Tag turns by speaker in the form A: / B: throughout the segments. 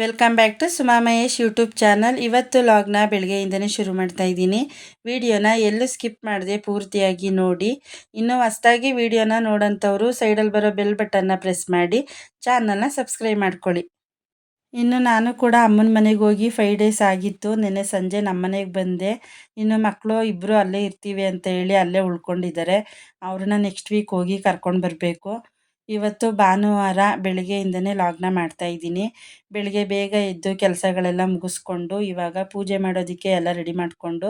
A: Welcome back to Suma Mahesh YouTube channel ಇವತ್ತು ಲಾಗ್ನ ಬೆಳಗ್ಗೆಯಿಂದನೇ ಶುರು ಮಾಡ್ತಾ ಇದ್ದೀನಿ. ವಿಡಿಯೋನ ಎಲ್ಲೂ ಸ್ಕಿಪ್ ಮಾಡಿದೆ ಪೂರ್ತಿಯಾಗಿ ನೋಡಿ. ಇನ್ನೂ ಹೊಸ್ದಾಗಿ ವಿಡಿಯೋನ ನೋಡೋಂಥವ್ರು ಸೈಡಲ್ಲಿ ಬರೋ ಬೆಲ್ ಬಟನ್ನ ಪ್ರೆಸ್ ಮಾಡಿ ಚಾನಲ್ನ ಸಬ್ಸ್ಕ್ರೈಬ್ ಮಾಡ್ಕೊಳ್ಳಿ. ಇನ್ನು ನಾನು ಕೂಡ ಅಮ್ಮನ ಮನೆಗೆ ಹೋಗಿ ಫೈವ್ ಡೇಸ್ ಆಗಿತ್ತು. ನಿನ್ನೆ ಸಂಜೆ ನಮ್ಮ ಮನೆಗೆ ಬಂದೆ. ಇನ್ನು ಮಕ್ಕಳು ಇಬ್ಬರು ಅಲ್ಲೇ ಇರ್ತೀವಿ ಅಂತ ಹೇಳಿ ಅಲ್ಲೇ ಉಳ್ಕೊಂಡಿದ್ದಾರೆ. ಅವ್ರನ್ನ ನೆಕ್ಸ್ಟ್ ವೀಕ್ ಹೋಗಿ ಕರ್ಕೊಂಡು ಬರಬೇಕು. ಇವತ್ತು ಭಾನುವಾರ ಬೆಳಗ್ಗೆಯಿಂದನೇ ಲಾಗ್ನ ಮಾಡ್ತಾ ಇದ್ದೀನಿ. ಬೆಳಗ್ಗೆ ಬೇಗ ಎದ್ದು ಕೆಲಸಗಳೆಲ್ಲ ಮುಗಿಸ್ಕೊಂಡು ಇವಾಗ ಪೂಜೆ ಮಾಡೋದಕ್ಕೆ ಎಲ್ಲ ರೆಡಿ ಮಾಡಿಕೊಂಡು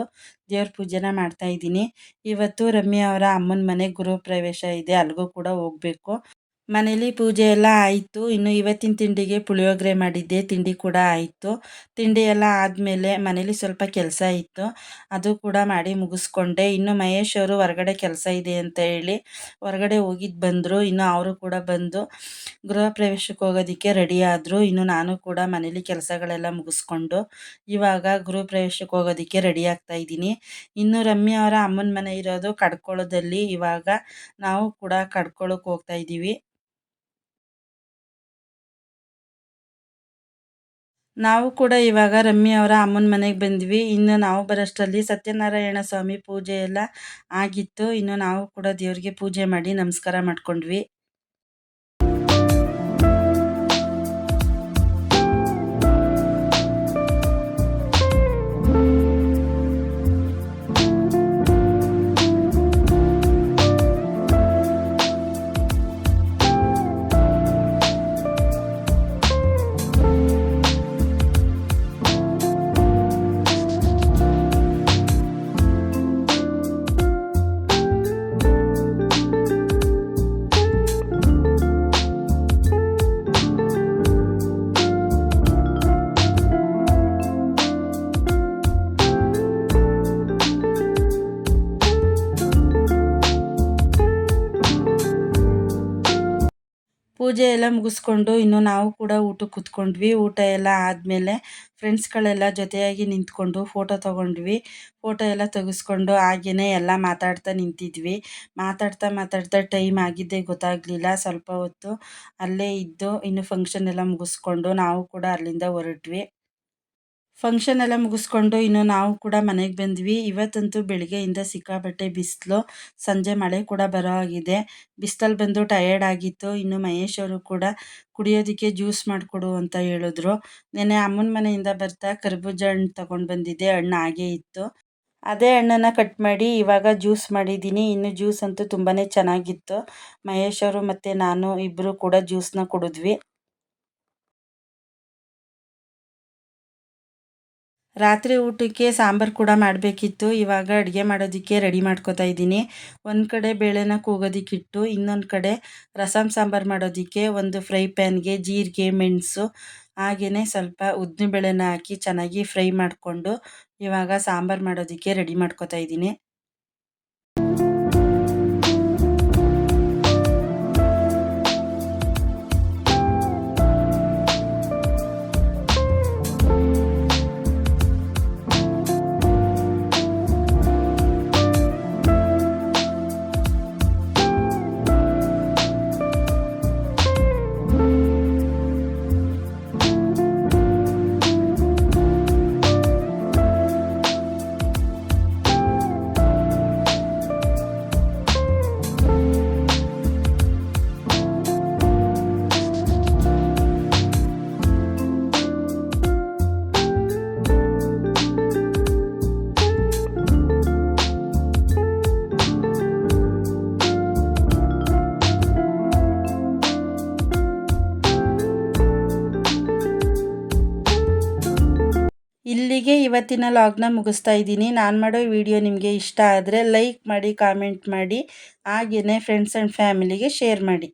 A: ದೇವ್ರ ಪೂಜೆನ ಮಾಡ್ತಾ ಇದ್ದೀನಿ. ಇವತ್ತು ರಮ್ಯಾ ಅವರ ಅಮ್ಮನ ಮನೆ ಗೃಹ ಪ್ರವೇಶ ಇದೆ. ಅಲ್ಲಿಗೂ ಕೂಡ ಹೋಗಬೇಕು. ಮನೇಲಿ ಪೂಜೆ ಎಲ್ಲ ಆಯಿತು. ಇನ್ನು ಇವತ್ತಿನ ತಿಂಡಿಗೆ ಪುಳಿಯೋಗರೆ ಮಾಡಿದ್ದೆ. ತಿಂಡಿ ಕೂಡ ಆಯಿತು. ತಿಂಡಿ ಎಲ್ಲ ಆದಮೇಲೆ ಮನೇಲಿ ಸ್ವಲ್ಪ ಕೆಲಸ ಇತ್ತು. ಅದು ಕೂಡ ಮಾಡಿ ಮುಗಿಸ್ಕೊಂಡೆ. ಇನ್ನು ಮಹೇಶ್ ಅವರು ಹೊರಗಡೆ ಕೆಲಸ ಇದೆ ಅಂತ ಹೇಳಿ ಹೊರಗಡೆ ಹೋಗಿದ್ದು ಬಂದರು. ಇನ್ನು ಅವರು ಕೂಡ ಬಂದು ಗೃಹ ಪ್ರವೇಶಕ್ಕೆ ಹೋಗೋದಕ್ಕೆ ರೆಡಿ ಆದರು. ಇನ್ನು ನಾನು ಕೂಡ ಮನೇಲಿ ಕೆಲಸಗಳೆಲ್ಲ ಮುಗಿಸ್ಕೊಂಡು ಇವಾಗ ಗೃಹ ಪ್ರವೇಶಕ್ಕೆ ಹೋಗೋದಕ್ಕೆ ರೆಡಿ ಆಗ್ತಾ ಇದ್ದೀನಿ. ಇನ್ನು ರಮ್ಯಾ ಅವರ ಅಮ್ಮನ ಮನೆ ಇರೋದು ಕಡ್ಕೊಳ್ಳೋದಲ್ಲಿ. ಇವಾಗ ನಾವು ಕೂಡ ಕಡ್ಕೊಳ್ಳೋಕೆ ಹೋಗ್ತಾ ಇದ್ದೀವಿ. ನಾವು ಕೂಡ ಇವಾಗ ರಮ್ಯ ಅವರ ಅಮ್ಮನ ಮನೆಗೆ ಬಂದ್ವಿ. ಇನ್ನು ನಾವು ಬರೋಷ್ಟರಲ್ಲಿ ಸತ್ಯನಾರಾಯಣ ಸ್ವಾಮಿ ಪೂಜೆ ಎಲ್ಲ ಆಗಿತ್ತು. ಇನ್ನು ನಾವು ಕೂಡ ದೇವರಿಗೆ ಪೂಜೆ ಮಾಡಿ ನಮಸ್ಕಾರ ಮಾಡ್ಕೊಂಡ್ವಿ. ಪೂಜೆ ಎಲ್ಲ ಮುಗಿಸ್ಕೊಂಡು ಇನ್ನು ನಾವು ಕೂಡ ಊಟಕ್ಕೆ ಕೂತ್ಕೊಂಡ್ವಿ. ಊಟ ಎಲ್ಲ ಆದಮೇಲೆ ಫ್ರೆಂಡ್ಸ್ಗಳೆಲ್ಲ ಜೊತೆಯಾಗಿ ನಿಂತ್ಕೊಂಡು ಫೋಟೋ ತೊಗೊಂಡ್ವಿ. ಫೋಟೋ ಎಲ್ಲ ತೆಗೆಸ್ಕೊಂಡು ಹಾಗೆಯೇ ಎಲ್ಲ ಮಾತಾಡ್ತಾ ನಿಂತಿದ್ವಿ. ಮಾತಾಡ್ತಾ ಮಾತಾಡ್ತಾ ಟೈಮ್ ಆಗಿದ್ದೇ ಗೊತ್ತಾಗಲಿಲ್ಲ. ಸ್ವಲ್ಪ ಹೊತ್ತು ಅಲ್ಲೇ ಇದ್ದು ಇನ್ನು ಫಂಕ್ಷನ್ ಎಲ್ಲ ಮುಗಿಸ್ಕೊಂಡು ನಾವು ಕೂಡ ಅಲ್ಲಿಂದ ಹೊರಟ್ವಿ. ಫಂಕ್ಷನ್ ಎಲ್ಲ ಮುಗಿಸ್ಕೊಂಡು ಇನ್ನು ನಾವು ಕೂಡ ಮನೆಗೆ ಬಂದ್ವಿ. ಇವತ್ತಂತೂ ಬೆಳಿಗ್ಗೆಯಿಂದ ಸಿಕ್ಕಾಪಟ್ಟೆ ಬಿಸಿಲು, ಸಂಜೆ ಮಳೆ ಕೂಡ ಬರೋ ಆಗಿದೆ ಬಿಸಿಲಲ್ಲಿ ಬಂದು ಟಯರ್ಡ್ ಆಗಿತ್ತು. ಇನ್ನು ಮಹೇಶ್ ಅವರು ಕೂಡ ಕುಡಿಯೋದಕ್ಕೆ ಜ್ಯೂಸ್ ಮಾಡಿಕೊಡು ಅಂತ ಹೇಳಿದ್ರು. ನೆನ್ನೆ ಅಮ್ಮನ ಮನೆಯಿಂದ ಬರ್ತಾ ಕರ್ಬೂಜ ಹಣ್ಣು ತೊಗೊಂಡು ಬಂದಿದ್ದೆ. ಹಣ್ಣು ಹಾಗೇ ಇತ್ತು. ಅದೇ ಹಣ್ಣನ್ನು ಕಟ್ ಮಾಡಿ ಇವಾಗ ಜ್ಯೂಸ್ ಮಾಡಿದ್ದೀನಿ. ಇನ್ನು ಜ್ಯೂಸ್ ಅಂತೂ ತುಂಬಾ ಚೆನ್ನಾಗಿತ್ತು. ಮಹೇಶ್ ಅವರು ಮತ್ತು ನಾನು ಇಬ್ಬರು ಕೂಡ ಜ್ಯೂಸನ್ನ ಕುಡಿದ್ವಿ. ರಾತ್ರಿ ಊಟಕ್ಕೆ ಸಾಂಬಾರು ಕೂಡ ಮಾಡಬೇಕಿತ್ತು. ಇವಾಗ ಅಡುಗೆ ಮಾಡೋದಕ್ಕೆ ರೆಡಿ ಮಾಡ್ಕೋತಾ ಇದ್ದೀನಿ. ಒಂದು ಕಡೆ ಬೇಳೆನ ಕೂಗೋದಕ್ಕಿಟ್ಟು, ಇನ್ನೊಂದು ಕಡೆ ರಸಂ ಸಾಂಬಾರು ಮಾಡೋದಕ್ಕೆ ಒಂದು ಫ್ರೈ ಪ್ಯಾನ್ಗೆ ಜೀರಿಗೆ, ಮೆಣಸು ಹಾಗೆಯೇ ಸ್ವಲ್ಪ ಉದ್ದಿನ ಬೇಳೆನ ಹಾಕಿ ಚೆನ್ನಾಗಿ ಫ್ರೈ ಮಾಡಿಕೊಂಡು ಇವಾಗ ಸಾಂಬಾರು ಮಾಡೋದಕ್ಕೆ ರೆಡಿ ಮಾಡ್ಕೋತಾ ಇದ್ದೀನಿ. ಇಲ್ಲಿಗೆ ಇವತ್ತಿನ ಲಾಗ್ನ ಮುಗಿಸ್ತಾ ಇದ್ದೀನಿ. ನಾನು ಮಾಡೋ ವಿಡಿಯೋ ನಿಮಗೆ ಇಷ್ಟ ಆದರೆ ಲೈಕ್ ಮಾಡಿ ಕಾಮೆಂಟ್ ಮಾಡಿ ಹಾಗೆಯೇ ಫ್ರೆಂಡ್ಸ್ ಆ್ಯಂಡ್ ಫ್ಯಾಮಿಲಿಗೆ ಶೇರ್ ಮಾಡಿ.